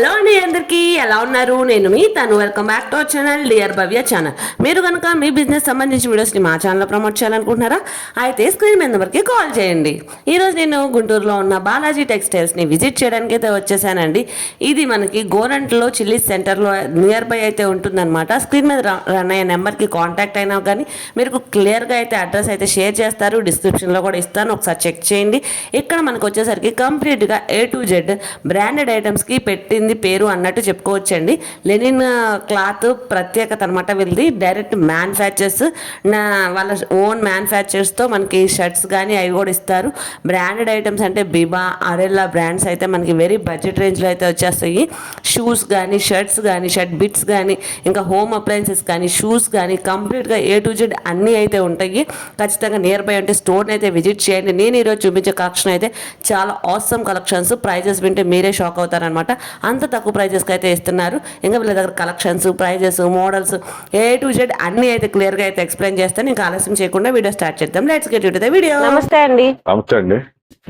Hello అండి అందరికీ ఎలా ఉన్నారు? నేను మీ తను. Welcome back to our channel dear Bhavya channel మీరు కనుక మీ బిజినెస్ సంబంధించిన వీడియోస్ని మా ఛానల్లో ప్రమోట్ చేయాలనుకుంటున్నారా? అయితే స్క్రీన్ మీద నెంబర్కి కాల్ చేయండి. ఈరోజు నేను గుంటూరులో ఉన్న బాలాజీ టెక్స్టైల్స్ని విజిట్ చేయడానికి అయితే వచ్చేసానండి. ఇది మనకి గోరంట్లో చిల్లీ సెంటర్లో నియర్ బై అయితే ఉంటుందన్నమాట. స్క్రీన్ మీద రన్ అయ్యే నెంబర్కి కాంటాక్ట్ అయినా కానీ మీరు క్లియర్గా అయితే అడ్రస్ అయితే షేర్ చేస్తారు. డిస్క్రిప్షన్లో కూడా ఇస్తాను. ఒకసారి చెక్ చేయండి. ఇక్కడ మనకు వచ్చేసరికి కంప్లీట్గా ఏ టు జెడ్ బ్రాండెడ్ ఐటమ్స్కి పెట్టింది పేరు అన్నట్టు చెప్పుకోవచ్చండి. లెనిన్ క్లాత్ ప్రత్యేకత అనమాట వీళ్ళది. డైరెక్ట్ మ్యానుఫ్యాక్చర్స్ నా వాళ్ళ ఓన్ మ్యానుఫ్యాక్చర్స్తో మనకి షర్ట్స్ కానీ అవి కూడా ఇస్తారు. బ్రాండెడ్ ఐటమ్స్ అంటే బిబా అరెల్లా బ్రాండ్స్ అయితే మనకి వెరీ బడ్జెట్ రేంజ్లో అయితే వచ్చేస్తాయి. షూస్ కానీ షర్ట్స్ కానీ షర్ట్ బిట్స్ కానీ ఇంకా హోమ్ అప్లయన్సెస్ కానీ షూస్ కానీ కంప్లీట్గా ఏ టు జెడ్ అన్నీ అయితే ఉంటాయి. ఖచ్చితంగా నియర్ బై ఉంటే స్టోర్ని అయితే విజిట్ చేయండి. నేను ఈరోజు చూపించే కలెక్షన్ అయితే చాలా ఆసమ్ కలెక్షన్స్. ప్రైజెస్ వింటే మీరే షాక్ అవుతారనమాట అంత తక్కువ ప్రైజెస్కి అయితే ఇస్తున్నారు. ఇంకా వీళ్ళ దగ్గర collections prices models A to Z అన్నీ అయితే క్లియర్గా అయితే ఎక్స్ప్లెయిన్ చేస్తాను. ఇంకా ఆలస్యం చేయకుండా వీడియో స్టార్ట్ చేద్దాం. Let's get to the video నమస్తే అండి. నమస్తే అండి.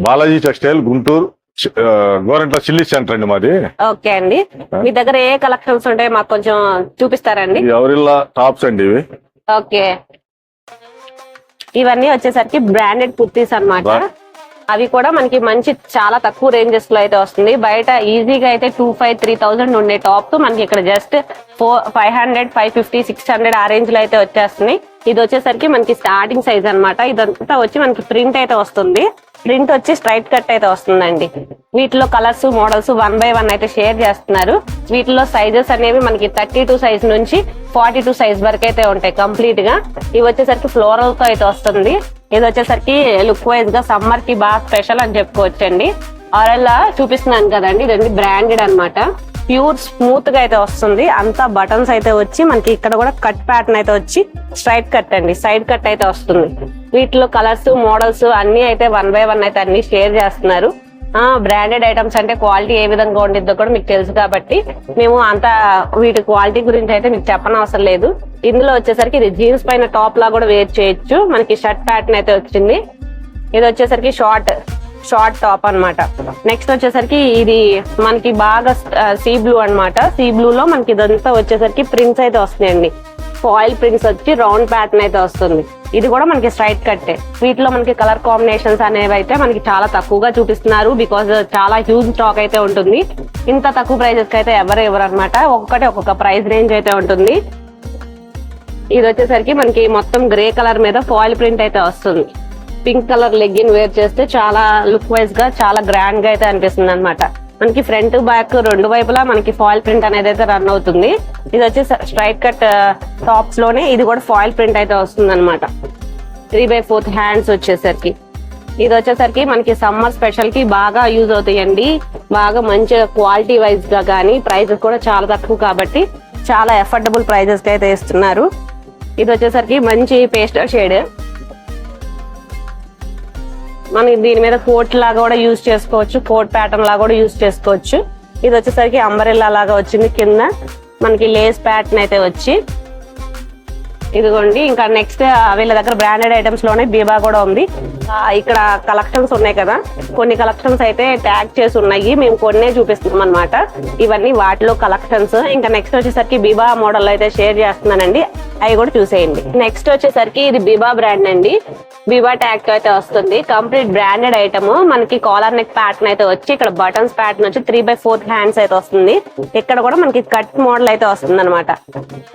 Balaji textile Guntur Gorantla chilli centre అండి మాది. ఓకే అండి. మీ దగ్గర ఏ కలెక్షన్స్ ఉంటాయి మాకు కొంచెం చూపిస్తారండి. ఈ ఎవరిల్లా టాప్స్ అండి ఇవి. ఓకే. ఇవన్నీ వచ్చేసరికి బ్రాండెడ్ కుర్తీస్ అన్నమాట. Bra- అవి కూడా మనకి మంచి చాలా తక్కువ రేంజెస్లో అయితే వస్తుంది. బయట ఈజీగా అయితే టూ ఫైవ్ త్రీ థౌసండ్ ఉండే టాప్ మనకి ఇక్కడ just four five hundred five fifty six hundred ఆ రేంజ్లో అయితే వచ్చేస్తున్నాయి ఇది వచ్చేసరికి మనకి స్టార్టింగ్ సైజ్ అన్నమాట. ఇదంతా వచ్చి మనకి ప్రింట్ అయితే వస్తుంది. ప్రింట్ వచ్చి స్ట్రైట్ కట్ అయితే వస్తుందండి. వీటిలో colours models one by one అయితే షేర్ చేస్తున్నారు. వీటిలో సైజెస్ అనేవి మనకి థర్టీ టూ సైజ్ నుంచి ఫార్టీ టూ సైజ్ వరకు అయితే ఉంటాయి కంప్లీట్గా. ఇవి వచ్చేసరికి ఫ్లోరల్తో అయితే వస్తుంది. ఇది వచ్చేసరికి లుక్ వైజ్గా సమ్మర్కి బాగా స్పెషల్ అని చెప్పుకోవచ్చండి. ఆరల్లా చూపిస్తున్నాను కదండి ఇది బ్రాండెడ్ అన్నమాట. ప్యూర్ స్మూత్గా అయితే వస్తుంది. అంతా బటన్స్ అయితే వచ్చి మనకి ఇక్కడ కూడా కట్ ప్యాటర్న్ అయితే వచ్చి స్ట్రైట్ కట్ అండి. సైడ్ కట్ అయితే వస్తుంది. వీటిలో కలర్స్ మోడల్స్ అన్ని అయితే వన్ బై వన్ అయితే అన్ని షేర్ చేస్తున్నారు. ఆ బ్రాండెడ్ ఐటమ్స్ అంటే క్వాలిటీ ఏ విధంగా ఉండిద్దో కూడా మీకు తెలుసు కాబట్టి మేము అంత వీటి క్వాలిటీ గురించి అయితే మీకు చెప్పనవసరం లేదు. ఇందులో వచ్చేసరికి ఇది జీన్స్ పైన టాప్ లా కూడా వేర్ చేయొచ్చు. మనకి షర్ట్ ప్యాటర్న్ అయితే వచ్చింది. ఇది వచ్చేసరికి షార్ట్. షార్ట్ టాప్ అన్నమాట. నెక్స్ట్ వచ్చేసరికి ఇది మనకి బాగా సీ బ్లూ అన్నమాట. సీ బ్లూ లో మనకి ఇదంతా వచ్చేసరికి ప్రింట్స్ అయితే వస్తున్నాయండి. ఫాయిల్ ప్రింట్స్ వచ్చి రౌండ్ ప్యాటర్న్ అయితే వస్తుంది. ఇది కూడా మనకి స్ట్రైట్ కట్టే వీటిలో మనకి కలర్ కాంబినేషన్స్ అనేవి అయితే మనకి చాలా తక్కువగా చూపిస్తున్నారు బికాస్ చాలా హ్యూజ్ స్టాక్ అయితే ఉంటుంది. ఇంత తక్కువ ప్రైజెస్కి అయితే ఎవరు ఎవరు అనమాట ఒక్కొక్కటి ఒక్కొక్క ప్రైస్ రేంజ్ అయితే ఉంటుంది. ఇది వచ్చేసరికి మనకి మొత్తం గ్రే కలర్ మీద ఫాయిల్ ప్రింట్ అయితే వస్తుంది. పింక్ కలర్ లెగ్గిన్ వేర్ చేస్తే చాలా లుక్ వైజ్గా చాలా గ్రాండ్గా అయితే అనిపిస్తుంది అనమాట మనకి ఫ్రంట్ బ్యాక్ రెండు వైపులా మనకి ఫాయిల్ ప్రింట్ అనేది అయితే రన్ అవుతుంది. ఇది వచ్చి స్ట్రైట్ కట్ టాప్స్లోనే ఇది కూడా ఫాయిల్ ప్రింట్ అయితే వస్తుంది అనమాట త్రీ బై ఫోర్త్ హ్యాండ్స్ వచ్చేసరికి. ఇది వచ్చేసరికి మనకి సమ్మర్ స్పెషల్కి బాగా యూజ్ అవుతాయండి. బాగా మంచి క్వాలిటీ వైజ్గా కానీ ప్రైజెస్ కూడా చాలా తక్కువ కాబట్టి చాలా ఎఫర్డబుల్ ప్రైజెస్ అయితే ఇస్తున్నారు. ఇది వచ్చేసరికి మంచి పేస్టల్ షేడ్. మనకి దీని మీద కోట్ లాగా కూడా యూజ్ చేసుకోవచ్చు కోట్ ప్యాటర్న్ లాగా కూడా యూజ్ చేసుకోవచ్చు. ఇది వచ్చేసరికి అంబరెల్లా లాగా వచ్చింది కింద. మనకి లేస్ ప్యాటర్న్ అయితే వచ్చి ఇదిగోండి ఇంకా నెక్స్ట్ వీళ్ళ దగ్గర బ్రాండెడ్ ఐటమ్స్లోనే బీబా కూడా ఉంది. ఇక్కడ కలెక్షన్స్ ఉన్నాయి కదా. కొన్ని కలెక్షన్స్ అయితే ట్యాగ్ చేసి ఉన్నాయి. మేము కొన్నే చూపిస్తున్నాం అనమాట ఇవన్నీ వాటిలో కలెక్షన్స్ ఇంకా నెక్స్ట్ వచ్చేసరికి బీబా మోడల్ అయితే షేర్ చేస్తున్నానండి. అవి కూడా చూసేయండి. నెక్స్ట్ వచ్చేసరికి ఇది బీబా బ్రాండ్ అండి. బీబా ట్యాగ్ అయితే వస్తుంది. కంప్లీట్ బ్రాండెడ్ ఐటమ్ మనకి కాలర్ నెక్ ప్యాటర్న్ అయితే వచ్చి ఇక్కడ బటన్స్ ప్యాటర్న్ వచ్చి త్రీ బై ఫోర్త్ హ్యాండ్స్ అయితే వస్తుంది. ఇక్కడ కూడా మనకి కట్ మోడల్ అయితే వస్తుంది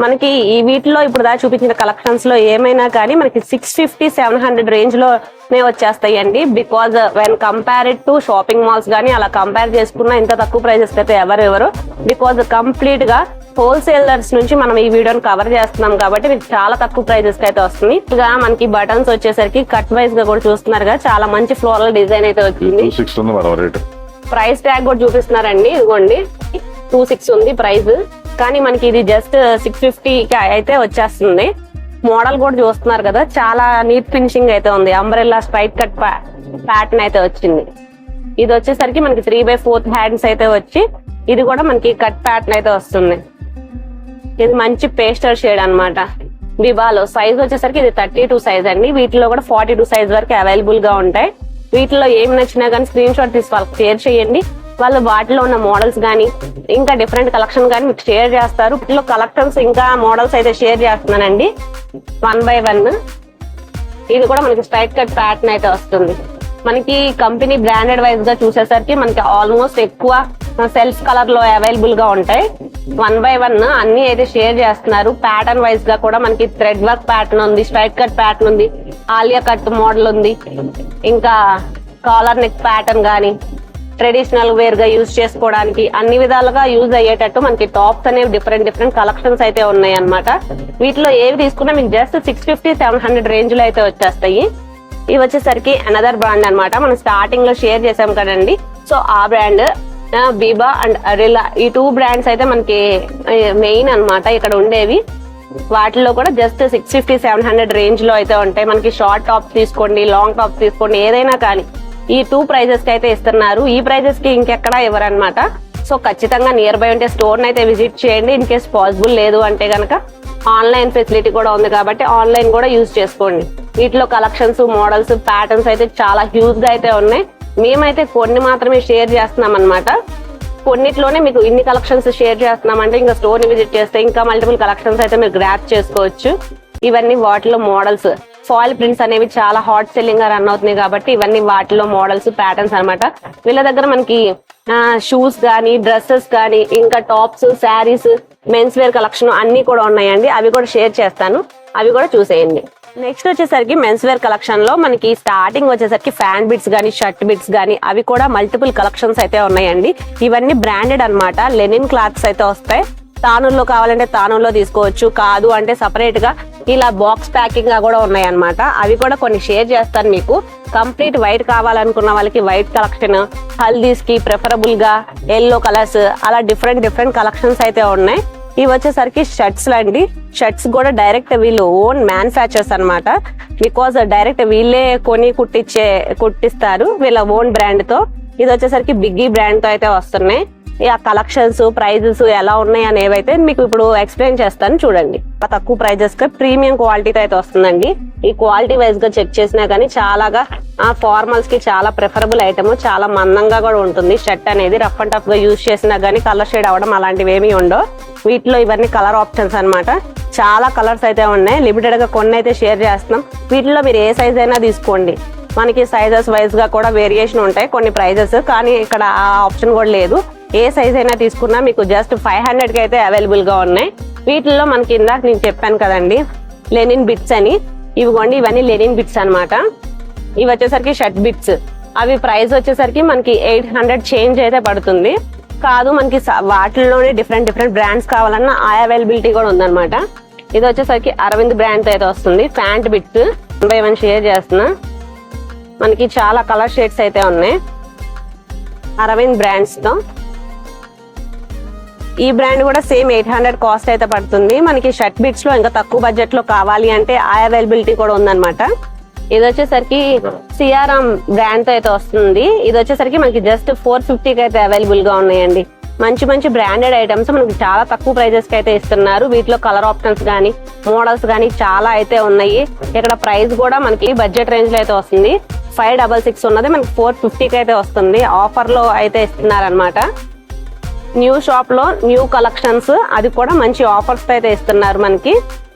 మనకి ఈ వీటిలో ఇప్పుడు దా చూపించిన కలెక్షన్స్లో ఏమైనా కానీ మనకి సిక్స్ ఫిఫ్టీ సెవెన్ హండ్రెడ్ రేంజ్లో నే వచ్చేస్తాయి అండి because when compared to shopping malls కానీ అలా కంపేర్ చేసుకున్న ఇంత తక్కువ ప్రైజెస్ అయితే ఎవరెవరు? బికాజ్ కంప్లీట్గా హోల్సేలర్స్ నుంచి మనం ఈ వీడియోని కవర్ చేస్తున్నాం కాబట్టి మీకు చాలా తక్కువ ప్రైజెస్ అయితే వస్తుంది. ఇంకా మనకి బటన్స్ వచ్చేసరికి కట్ వైజ్గా కూడా చూస్తున్నారు కదా చాలా మంచి ఫ్లోరల్ డిజైన్ అయితే వచ్చింది. ప్రైస్ ట్యాగ్ కూడా చూపిస్తున్నారండి ఇదిగోండి. టూ సిక్స్ ఉంది ప్రైస్ కానీ మనకి ఇది జస్ట్ సిక్స్ ఫిఫ్టీ అయితే వచ్చేస్తుంది. మోడల్ కూడా చూస్తున్నారు కదా చాలా నీట్ ఫినిషింగ్ అయితే ఉంది. అంబ్రెల్లా స్ట్రైట్ కట్ ప్యాటర్న్ అయితే వచ్చింది. ఇది వచ్చేసరికి మనకి త్రీ బై ఫోర్త్ హ్యాండ్స్ అయితే వచ్చి ఇది కూడా మనకి కట్ ప్యాటర్న్ అయితే వస్తుంది. ఇది మంచి పేస్టర్ షేడ్ అన్నమాట. బిబాలో సైజ్ వచ్చేసరికి ఇది థర్టీ టూ సైజ్ అండి. వీటిలో కూడా ఫార్టీ టూ సైజ్ వరకు అవైలబుల్గా ఉంటాయి. వీటిలో ఏమి నచ్చినా కానీ స్క్రీన్ షాట్ తీసి వాళ్ళకి షేర్ చేయండి. వాళ్ళు వాటిలో ఉన్న మోడల్స్ కానీ ఇంకా డిఫరెంట్ కలెక్షన్ కానీ మీకు షేర్ చేస్తారు. వీటిలో కలెక్షన్స్ ఇంకా మోడల్స్ అయితే షేర్ చేస్తున్నానండి. One by one. ఇది కూడా మనకి స్ట్రైట్ కట్ ప్యాటర్న్ అయితే వస్తుంది. మనకి కంపెనీ బ్రాండెడ్ వైజ్గా చూసేసరికి మనకి ఆల్మోస్ట్ ఎక్కువ సెల్ఫ్ కలర్లో అవైలబుల్గా ఉంటాయి. వన్ బై వన్ అన్ని అయితే షేర్ చేస్తున్నారు. ప్యాటర్న్ వైజ్గా కూడా మనకి థ్రెడ్ వర్క్ ప్యాటర్న్ ఉంది స్ట్రైట్ కట్ ప్యాటర్న్ ఉంది ఆలియా కట్ మోడల్ ఉంది. ఇంకా కాలర్ నెక్ ప్యాటర్న్ కానీ ట్రెడిషనల్ వేర్గా యూజ్ చేసుకోవడానికి అన్ని విధాలుగా యూజ్ అయ్యేటట్టు మనకి టాప్స్ అనేవి డిఫరెంట్ డిఫరెంట్ కలెక్షన్స్ అయితే ఉన్నాయి అనమాట వీటిలో ఏవి తీసుకున్నా మీకు just six fifty seven hundred రేంజ్లో అయితే వచ్చేస్తాయి. ఇవి వచ్చేసరికి అనదర్ బ్రాండ్ అనమాట మనం స్టార్టింగ్లో షేర్ చేసాం కదండి. సో ఆ బ్రాండ్ బీబా అండ్ అరిలా ఈ టూ బ్రాండ్స్ అయితే మనకి మెయిన్ అన్నమాట ఇక్కడ ఉండేవి. వాటిలో కూడా just six fifty seven hundred రేంజ్లో అయితే ఉంటాయి. మనకి షార్ట్ టాప్స్ తీసుకోండి లాంగ్ టాప్స్ తీసుకోండి ఏదైనా కానీ. ఈ టూ ప్రైజెస్కి అయితే ఇస్తున్నారు. ఈ ప్రైజెస్కి ఇంకెక్కడా ఇవ్వరనమాట సో ఖచ్చితంగా నియర్ బై ఉంటే స్టోర్ అయితే విజిట్ చేయండి. ఇన్ కేస్ పాసిబుల్ లేదు అంటే కనుక ఆన్లైన్ ఫెసిలిటీ కూడా ఉంది కాబట్టి ఆన్లైన్ కూడా యూజ్ చేసుకోండి. వీటిలో కలెక్షన్స్ మోడల్స్ ప్యాటర్న్స్ అయితే చాలా హ్యూజ్గా అయితే ఉన్నాయి. మేమైతే కొన్ని మాత్రమే షేర్ చేస్తున్నాం అనమాట కొన్నిట్లోనే మీకు ఇన్ని కలెక్షన్స్ షేర్ చేస్తున్నామంటే ఇంకా స్టోర్ని విజిట్ చేస్తే ఇంకా మల్టిపుల్ కలెక్షన్స్ అయితే మీరు గ్రాప్ చేసుకోవచ్చు. ఇవన్నీ వాటిలో మోడల్స్ ఫాయిల్ ప్రింట్స్ అనేవి చాలా హాట్ సెల్లింగ్గా రన్ అవుతున్నాయి కాబట్టి ఇవన్నీ వాటిలో మోడల్స్ ప్యాటర్న్స్ అన్నమాట. వీళ్ళ దగ్గర మనకి షూస్ కానీ డ్రెస్సెస్ కానీ ఇంకా tops saris men's wear collection అన్ని కూడా ఉన్నాయండి. అవి కూడా షేర్ చేస్తాను. అవి కూడా చూసేయండి. నెక్స్ట్ వచ్చేసరికి మెన్స్ వేర్ కలెక్షన్లో మనకి స్టార్టింగ్ వచ్చేసరికి ఫ్యాన్ బిట్స్ కానీ షర్ట్ బిట్స్ కానీ అవి కూడా మల్టిపుల్ కలెక్షన్స్ అయితే ఉన్నాయండి. ఇవన్నీ బ్రాండెడ్ అనమాట లెనిన్ క్లాత్స్ అయితే వస్తాయి. తానుల్లో కావాలంటే తానుల్లో తీసుకోవచ్చు. కాదు అంటే సపరేట్గా ఇలా బాక్స్ ప్యాకింగ్గా కూడా ఉన్నాయి అనమాట అవి కూడా కొన్ని షేర్ చేస్తాను మీకు. కంప్లీట్ వైట్ కావాలనుకున్న వాళ్ళకి వైట్ కలెక్షన్ హల్దీస్కి ప్రిఫరబుల్గా ఎల్లో కలర్స్ అలా డిఫరెంట్ డిఫరెంట్ కలెక్షన్స్ అయితే ఉన్నాయి. ఇవి వచ్చేసరికి షర్ట్స్ అండి. షర్ట్స్ కూడా డైరెక్ట్ వీళ్ళు ఓన్ మ్యానుఫ్యాక్చర్స్ అనమాట బికాజ్ డైరెక్ట్ వీళ్ళే కొని కుట్టించే కుట్టిస్తారు వీళ్ళ ఓన్ బ్రాండ్తో ఇది వచ్చేసరికి బిగ్గీ బ్రాండ్తో అయితే వస్తున్నాయి. ఆ కలెక్షన్స్ ప్రైజెస్ ఎలా ఉన్నాయి అనేవి అయితే మీకు ఇప్పుడు ఎక్స్ప్లెయిన్ చేస్తాను చూడండి. తక్కువ ప్రైజెస్గా ప్రీమియం క్వాలిటీతో అయితే వస్తుందండి. ఈ క్వాలిటీ వైజ్గా చెక్ చేసినా కానీ చాలాగా ఆ ఫార్మల్స్కి చాలా ప్రిఫరబుల్ ఐటమ్ చాలా మందంగా కూడా ఉంటుంది. షర్ట్ అనేది రఫ్ అండ్ టఫ్గా యూజ్ చేసినా కానీ కలర్ షేడ్ అవ్వడం అలాంటివి ఏమీ ఉండవు. వీటిలో ఇవన్నీ కలర్ ఆప్షన్స్ అన్నమాట. చాలా కలర్స్ అయితే ఉన్నాయి. లిమిటెడ్గా కొన్ని అయితే షేర్ చేస్తున్నాం. వీటిలో మీరు ఏ సైజ్ అయినా తీసుకోండి. మనకి సైజెస్ వైజ్గా కూడా వేరియేషన్ ఉంటాయి కొన్ని ప్రైజెస్. కానీ ఇక్కడ ఆ ఆప్షన్ కూడా లేదు. ఏ సైజ్ అయినా తీసుకున్నా మీకు జస్ట్ ఫైవ్ హండ్రెడ్కి అయితే అవైలబుల్గా ఉన్నాయి. వీటిల్లో మనకి ఇందాక నేను చెప్పాను కదండి లెనిన్ బిట్స్ అని. ఇవిగోండి ఇవన్నీ లెనిన్ బిట్స్ అనమాట ఇవి వచ్చేసరికి షర్ట్ బిట్స్. అవి ప్రైస్ వచ్చేసరికి మనకి ఎయిట్ హండ్రెడ్ చేంజ్ అయితే పడుతుంది. కాదు మనకి వాటిల్లోనే డిఫరెంట్ డిఫరెంట్ బ్రాండ్స్ కావాలన్నా ఆ అవైలబిలిటీ కూడా ఉందన్నమాట. ఇది వచ్చేసరికి అరవింద్ బ్రాండ్తో అయితే వస్తుంది. Pant bits. By one share చేస్తున్నా. మనకి చాలా కలర్ షేడ్స్ అయితే ఉన్నాయి. అరవింద్ బ్రాండ్స్తో. ఈ బ్రాండ్ కూడా సేమ్ ఎయిట్ హండ్రెడ్ కాస్ట్ అయితే పడుతుంది. మనకి షర్ట్ బిట్స్లో ఇంకా తక్కువ బడ్జెట్లో కావాలి అంటే ఆ అవైలబిలిటీ కూడా ఉందన్నమాట. ఇది వచ్చేసరికి సిఆర్ఎం బ్రాండ్తో అయితే వస్తుంది. ఇది వచ్చేసరికి మనకి జస్ట్ ఫోర్ ఫిఫ్టీకి అయితే అవైలబుల్గా ఉన్నాయండి. మంచి మంచి బ్రాండెడ్ ఐటమ్స్ మనకి చాలా తక్కువ ప్రైజెస్కి అయితే ఇస్తున్నారు. వీటిలో కలర్ ఆప్షన్స్ కానీ మోడల్స్ కానీ చాలా అయితే ఉన్నాయి. ఇక్కడ ప్రైస్ కూడా మనకి బడ్జెట్ రేంజ్లో అయితే వస్తుంది. ఫైవ్ డబల్ సిక్స్ ఉన్నది మనకి ఫోర్ ఫిఫ్టీకి అయితే వస్తుంది. ఆఫర్లో అయితే ఇస్తున్నారు అనమాట న్యూ షాప్లో న్యూ కలెక్షన్స్. అది కూడా మంచి ఆఫర్స్ అయితే ఇస్తున్నారు మనకి.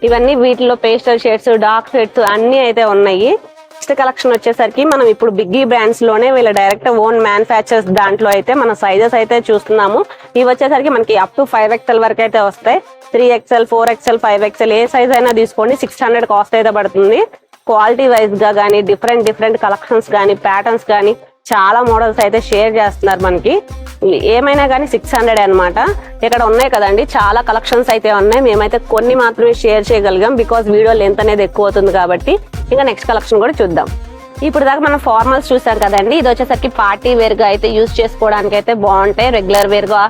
ఇవన్నీ వీటిలో పేస్టల్ షేడ్స్ డార్క్ షేడ్స్ అన్నీ అయితే ఉన్నాయి. నెక్స్ట్ కలెక్షన్ వచ్చేసరికి మనం ఇప్పుడు బిగ్గీ బ్రాండ్స్లోనే వీళ్ళ డైరెక్ట్ ఓన్ మ్యానుఫ్యాక్చర్స్ దాంట్లో అయితే మన సైజెస్ అయితే చూస్తున్నాము. ఇవి వచ్చేసరికి మనకి అప్ టు ఫైవ్ ఎక్స్ఎల్ వరకు అయితే వస్తాయి. Three XL four XL five XL ఏ సైజ్ అయినా తీసుకోండి. సిక్స్ హండ్రెడ్ కాస్ట్ అయితే పడుతుంది. క్వాలిటీ వైజ్గా కానీ డిఫరెంట్ డిఫరెంట్ కలెక్షన్స్ కానీ ప్యాటర్న్స్ కానీ చాలా మోడల్స్ అయితే షేర్ చేస్తున్నారు మనకి. ఏమైనా కానీ సిక్స్ హండ్రెడ్ అనమాట ఇక్కడ ఉన్నాయి కదండి చాలా కలెక్షన్స్ అయితే ఉన్నాయి. మేమైతే కొన్ని మాత్రమే షేర్ చేయగలిగాం బికాస్ వీడియో లెంత్ అనేది ఎక్కువ అవుతుంది కాబట్టి. ఇంకా నెక్స్ట్ కలెక్షన్ కూడా చూద్దాం. ఇప్పుడు దాకా మనం ఫార్మల్స్ చూసాం కదండి. ఇది వచ్చేసరికి పార్టీ వేర్గా అయితే యూజ్ చేసుకోవడానికి అయితే బాగుంటాయి. రెగ్యులర్ వేర్గా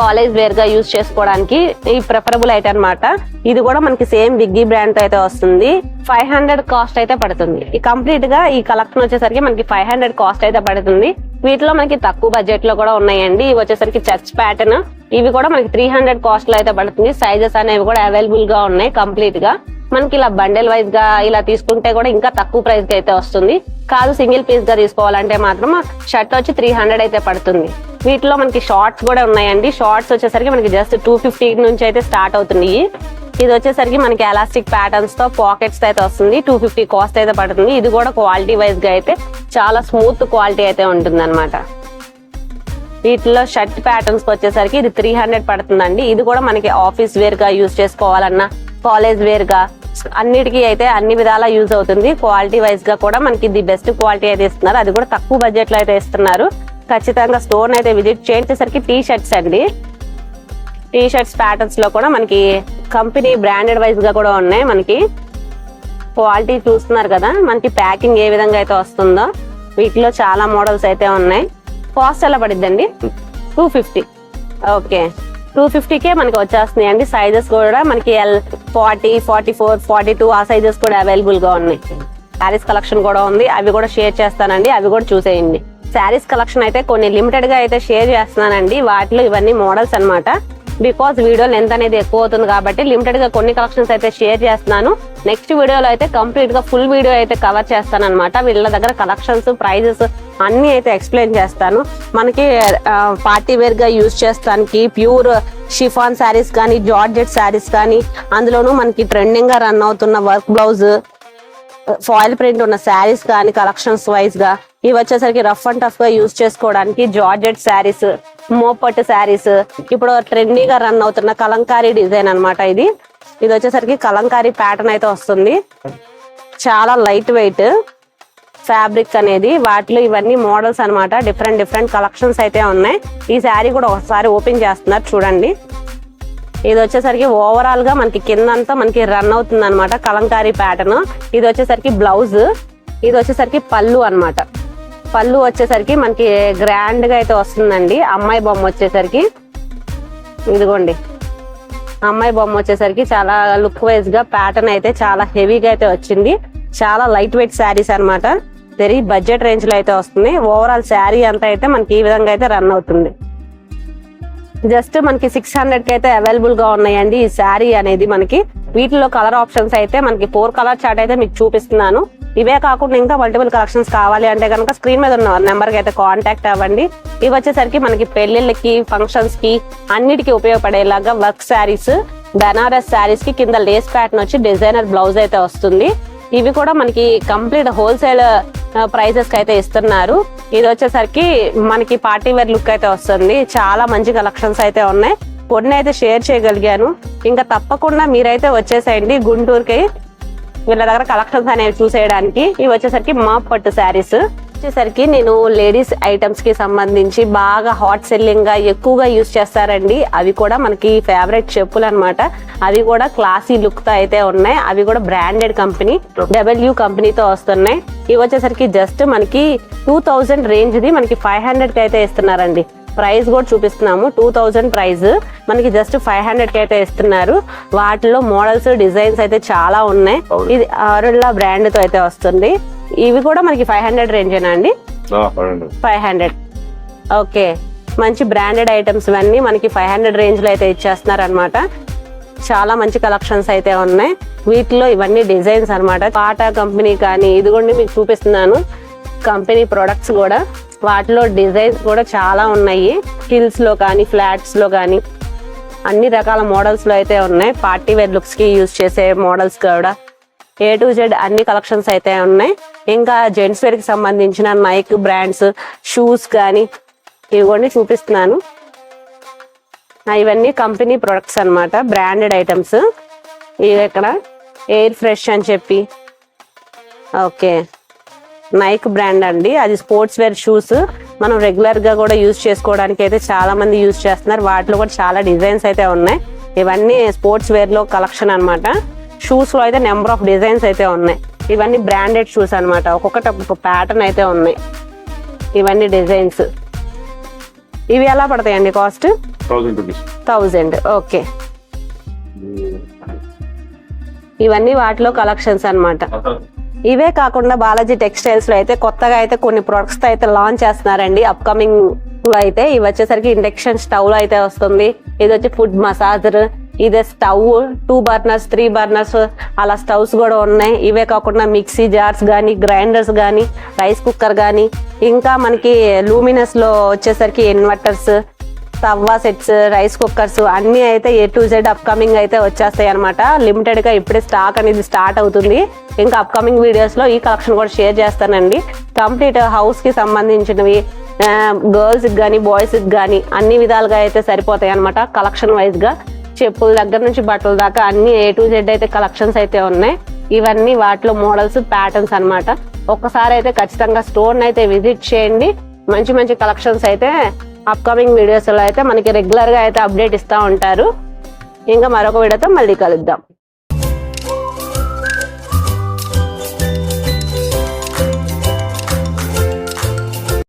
కాలేజ్ వేర్గా యూజ్ చేసుకోవడానికి ఈ ప్రిఫరబుల్ అయితే అన్నమాట. ఇది కూడా మనకి సేమ్ బిగ్గీ బ్రాండ్తో అయితే వస్తుంది. ఫైవ్ హండ్రెడ్ కాస్ట్ అయితే పడుతుంది. ఈ కంప్లీట్గా ఈ కలెక్షన్ వచ్చేసరికి మనకి ఫైవ్ హండ్రెడ్ కాస్ట్ అయితే పడుతుంది. వీటిలో మనకి తక్కువ బడ్జెట్లో కూడా ఉన్నాయండి. ఇవి వచ్చేసరికి చర్చ్ ప్యాటర్న్. ఇవి కూడా మనకి త్రీ హండ్రెడ్ కాస్ట్లో అయితే పడుతుంది. సైజెస్ అనేవి కూడా అవైలబుల్గా ఉన్నాయి కంప్లీట్గా. మనకి ఇలా బండెల్ వైజ్గా ఇలా తీసుకుంటే కూడా ఇంకా తక్కువ ప్రైస్కి అయితే వస్తుంది. కాదు సింగిల్ పీస్గా తీసుకోవాలంటే మాత్రం షర్ట్ వచ్చి త్రీ హండ్రెడ్ అయితే పడుతుంది. వీటిలో మనకి షార్ట్స్ కూడా ఉన్నాయండి. షార్ట్స్ వచ్చేసరికి మనకి జస్ట్ టూ ఫిఫ్టీ నుంచి అయితే స్టార్ట్ అవుతున్నాయి. ఇది వచ్చేసరికి మనకి ఎలాస్టిక్ ప్యాటర్న్స్తో పాకెట్స్ అయితే వస్తుంది. టూ ఫిఫ్టీ కాస్ట్ అయితే పడుతుంది. ఇది కూడా క్వాలిటీ వైజ్గా అయితే చాలా స్మూత్ క్వాలిటీ అయితే ఉంటుంది వీటిలో షర్ట్ ప్యాటర్న్స్ వచ్చేసరికి ఇది త్రీ హండ్రెడ్ పడుతుందండి. ఇది కూడా మనకి ఆఫీస్ వేర్గా యూజ్ చేసుకోవాలన్నా కాలేజ్ వేర్గా అన్నిటికీ అయితే అన్ని విధాలా యూజ్ అవుతుంది. క్వాలిటీ వైజ్గా కూడా మనకి ది బెస్ట్ క్వాలిటీ అయితే ఇస్తున్నారు. అది కూడా తక్కువ బడ్జెట్లో అయితే ఇస్తున్నారు. ఖచ్చితంగా స్టోర్ అయితే విజిట్ చేయించేసరికి టీ షర్ట్స్ అండి. టీ షర్ట్స్ ప్యాటర్న్స్లో కూడా మనకి కంపెనీ బ్రాండెడ్ వైజ్గా కూడా ఉన్నాయి మనకి. క్వాలిటీ చూస్తున్నారు కదా మనకి ప్యాకింగ్ ఏ విధంగా అయితే వస్తుందో వీటిలో చాలా మోడల్స్ అయితే ఉన్నాయి. కాస్ట్ ఎలా పడిద్దండి? టూ ఫిఫ్టీ ఓకే టూ ఫిఫ్టీకే మనకి వచ్చేస్తున్నాయి అండి సైజెస్ కూడా మనకి L forty forty four forty two ఆ సైజెస్ కూడా అవైలబుల్గా ఉన్నాయి. శారీస్ కలెక్షన్ కూడా ఉంది. అవి కూడా షేర్ చేస్తానండి. అవి కూడా చూసేయండి. శారీస్ కలెక్షన్ అయితే కొన్ని లిమిటెడ్గా అయితే షేర్ చేస్తున్నానండి. వాటిలో ఇవన్నీ మోడల్స్ అన్నమాట. బికాస్ వీడియో లెంత్ అనేది ఎక్కువ అవుతుంది కాబట్టి లిమిటెడ్గా కొన్ని కలెక్షన్స్ అయితే షేర్ చేస్తున్నాను. నెక్స్ట్ వీడియోలో అయితే కంప్లీట్గా ఫుల్ వీడియో అయితే కవర్ చేస్తాను అనమాట వీళ్ళ దగ్గర కలెక్షన్స్ ప్రైజెస్ అన్నీ అయితే ఎక్స్ప్లెయిన్ చేస్తాను. మనకి పార్టీ వేర్గా యూజ్ చేస్తానికి ప్యూర్ షిఫాన్ శారీస్ కానీ జార్జెట్ శారీస్ కానీ అందులోనూ మనకి ట్రెండింగ్గా రన్ అవుతున్న వర్క్ బ్లౌజ్ ఫాయిల్ ప్రింట్ ఉన్న శారీస్ కానీ కలెక్షన్స్ వైజ్గా ఇవి వచ్చేసరికి రఫ్ అండ్ టఫ్గా యూజ్ చేసుకోవడానికి జార్జెట్ శారీస్ మోపట్ శారీస్ ఇప్పుడు ట్రెండీగా రన్ అవుతున్న కలంకారీ డిజైన్ అనమాట ఇది. ఇది వచ్చేసరికి కలంకారీ ప్యాటర్న్ అయితే వస్తుంది. చాలా లైట్ వెయిట్ ఫ్యాబ్రిక్ అనేది. వాటిలో ఇవన్నీ మోడల్స్ అన్నమాట. డిఫరెంట్ డిఫరెంట్ కలెక్షన్స్ అయితే ఉన్నాయి. ఈ శారీ కూడా ఒకసారి ఓపెన్ చేస్తున్నారు చూడండి. ఇది వచ్చేసరికి ఓవరాల్గా మనకి కిందంతా మనకి రన్ అవుతుంది అనమాట కలంకారీ ప్యాటర్న్ ఇది వచ్చేసరికి బ్లౌజ్ ఇది వచ్చేసరికి పళ్ళు అన్నమాట. పళ్ళు వచ్చేసరికి మనకి గ్రాండ్గా అయితే వస్తుందండి. అమ్మాయి బొమ్మ వచ్చేసరికి ఇదిగోండి. అమ్మాయి బొమ్మ వచ్చేసరికి చాలా లుక్ వైజ్గా ప్యాటర్న్ అయితే చాలా హెవీగా అయితే వచ్చింది. చాలా లైట్ వెయిట్ శారీస్ అన్నమాట. వెరీ బడ్జెట్ రేంజ్లో అయితే వస్తుంది. ఓవరాల్ శారీ అంతా అయితే మనకి ఈ విధంగా అయితే రన్ అవుతుంది. జస్ట్ మనకి సిక్స్ హండ్రెడ్కి అయితే అవైలబుల్గా ఉన్నాయండి. ఈ శారీ అనేది మనకి వీటిలో కలర్ ఆప్షన్స్ అయితే మనకి ఫోర్ కలర్ చార్ట్ అయితే మీకు చూపిస్తున్నాను. ఇవే కాకుండా ఇంకా మల్టిపుల్ కలెక్షన్స్ కావాలి అంటే కనుక స్క్రీన్ మీద ఉన్న నెంబర్కి అయితే కాంటాక్ట్ అవ్వండి. ఇవి వచ్చేసరికి మనకి పెళ్ళిళ్ళకి ఫంక్షన్స్కి అన్నిటికీ ఉపయోగపడేలాగా వర్క్ శారీస్ బెనారస్ శారీస్కి కింద లేస్ ప్యాటర్న్ వచ్చి డిజైనర్ బ్లౌజ్ అయితే వస్తుంది. ఇవి కూడా మనకి కంప్లీట్ హోల్సేల్ ప్రైజెస్కి అయితే ఇస్తున్నారు. ఇది వచ్చేసరికి మనకి పార్టీ వేర్ లుక్ అయితే వస్తుంది. చాలా మంచి కలెక్షన్స్ అయితే ఉన్నాయి. కొన్ని అయితే షేర్ చేయగలిగాను. ఇంకా తప్పకుండా మీరైతే వచ్చేసేయండి గుంటూరుకి. వీళ్ళ దగ్గర కలెక్షన్స్ అనేవి చూసేయడానికి. ఇవి వచ్చేసరికి మా పట్టు శారీస్. వచ్చేసరికి నేను లేడీస్ ఐటమ్స్కి సంబంధించి బాగా హాట్ సెల్లింగ్గా ఎక్కువగా యూజ్ చేస్తారండి. అవి కూడా మనకి ఫేవరెట్ చెప్పులు అన్నమాట. అవి కూడా క్లాసీ లుక్తో అయితే ఉన్నాయి. అవి కూడా బ్రాండెడ్ కంపెనీ డబ్ల్యూ కంపెనీతో వస్తున్నాయి. ఇవి వచ్చేసరికి జస్ట్ మనకి టూ థౌజండ్ రేంజ్ ది మనకి ఫైవ్ హండ్రెడ్కి అయితే ఇస్తున్నారండి. ప్రైస్ కూడా చూపిస్తున్నాము. Two thousand price. మనకి జస్ట్ ఫైవ్ హండ్రెడ్కి అయితే ఇస్తున్నారు. వాటిలో మోడల్స్ డిజైన్స్ అయితే చాలా ఉన్నాయి. ఇది అరుల్లా బ్రాండ్తో అయితే వస్తుంది. ఇవి కూడా మనకి ఫైవ్ హండ్రెడ్ రేంజేనా అండి. Five hundred. ఓకే. మంచి బ్రాండెడ్ ఐటమ్స్ ఇవన్నీ మనకి ఫైవ్ హండ్రెడ్ రేంజ్లో అయితే ఇచ్చేస్తున్నారు అనమాట చాలా మంచి కలెక్షన్స్ అయితే ఉన్నాయి. వీటిలో ఇవన్నీ డిజైన్స్ అన్నమాట. టాటా కంపెనీ కానీ ఇది కూడా మీకు చూపిస్తున్నాను. కంపెనీ ప్రొడక్ట్స్ కూడా. వాటిలో డిజైన్స్ కూడా చాలా ఉన్నాయి. హిల్స్లో కానీ ఫ్లాట్స్లో కానీ. అన్ని రకాల మోడల్స్లో అయితే ఉన్నాయి. పార్టీ వేర్ లుక్స్కి యూజ్ చేసే మోడల్స్ కూడా. ఏ టు జెడ్ అన్ని కలెక్షన్స్ అయితే ఉన్నాయి. ఇంకా జెంట్స్ వేర్కి సంబంధించిన నైక్ బ్రాండ్స్ షూస్ కానీ ఇవన్నీ చూపిస్తున్నాను. ఇవన్నీ కంపెనీ ప్రొడక్ట్స్ అనమాట బ్రాండెడ్ ఐటమ్స్ ఇవి ఇక్కడ ఎయిర్ ఫ్రెష్ అని చెప్పి. ఓకే నైక్ బ్రాండ్ అండి. అది స్పోర్ట్స్ వేర్ షూస్ మనం రెగ్యులర్గా కూడా యూజ్ చేసుకోవడానికి అయితే చాలా మంది యూజ్ చేస్తున్నారు. వాటిలో కూడా చాలా డిజైన్స్ అయితే ఉన్నాయి. ఇవన్నీ స్పోర్ట్స్ వేర్లో కలెక్షన్ అన్నమాట. షూస్లో అయితే నెంబర్ ఆఫ్ డిజైన్స్ అయితే ఉన్నాయి. ఇవన్నీ బ్రాండెడ్ షూస్ అన్నమాట. ఒక్కొక్కటి ఒక్కొక్క ప్యాటర్న్ అయితే ఉన్నాయి. ఇవన్నీ డిజైన్స్ ఇవి ఎలా పడతాయండి కాస్ట్ థౌజండ్ ఓకే ఇవన్నీ వాటిలో కలెక్షన్స్ అన్నమాట. ఇవే కాకుండా బాలాజీ టెక్స్టైల్స్లో అయితే కొత్తగా అయితే కొన్ని ప్రొడక్ట్స్ అయితే లాంచ్ చేస్తున్నారండి. అప్కమింగ్లో అయితే ఇవి వచ్చేసరికి ఇండక్షన్ స్టవ్లో అయితే వస్తుంది. ఇది వచ్చి ఫుడ్ మసాజర్ ఇదే stove two burners three burners అలా స్టవ్స్ కూడా ఉన్నాయి. ఇవే కాకుండా మిక్సీ జార్స్ కానీ గ్రైండర్స్ కానీ రైస్ కుక్కర్ కానీ ఇంకా మనకి లూమినస్లో వచ్చేసరికి inverters tawa sets rice cookers అన్నీ అయితే ఏ టు జెడ్ అప్కమింగ్ అయితే వచ్చేస్తాయి అనమాట లిమిటెడ్గా ఇప్పుడే స్టాక్ అనేది స్టార్ట్ అవుతుంది. ఇంకా అప్కమింగ్ వీడియోస్లో ఈ కలెక్షన్ కూడా షేర్ చేస్తానండి. కంప్లీట్ హౌస్కి సంబంధించినవి గర్ల్స్కి కానీ బాయ్స్కి కానీ అన్ని విధాలుగా అయితే సరిపోతాయి అనమాట కలెక్షన్ వైజ్గా చెప్పుల దగ్గర నుంచి బట్టల దాకా అన్ని ఏ టు జెడ్ అయితే కలెక్షన్స్ అయితే ఉన్నాయి. ఇవన్నీ వాటిలో మోడల్స్ ప్యాటర్న్స్ అనమాట ఒక్కసారి అయితే ఖచ్చితంగా స్టోర్ని అయితే విజిట్ చేయండి. మంచి మంచి కలెక్షన్స్ అయితే అప్కమింగ్ వీడియోస్లో అయితే మనకి రెగ్యులర్గా అయితే అప్డేట్ ఇస్తూ ఉంటారు. ఇంకా మరొక వీడియోతో మళ్ళీ కలుద్దాం.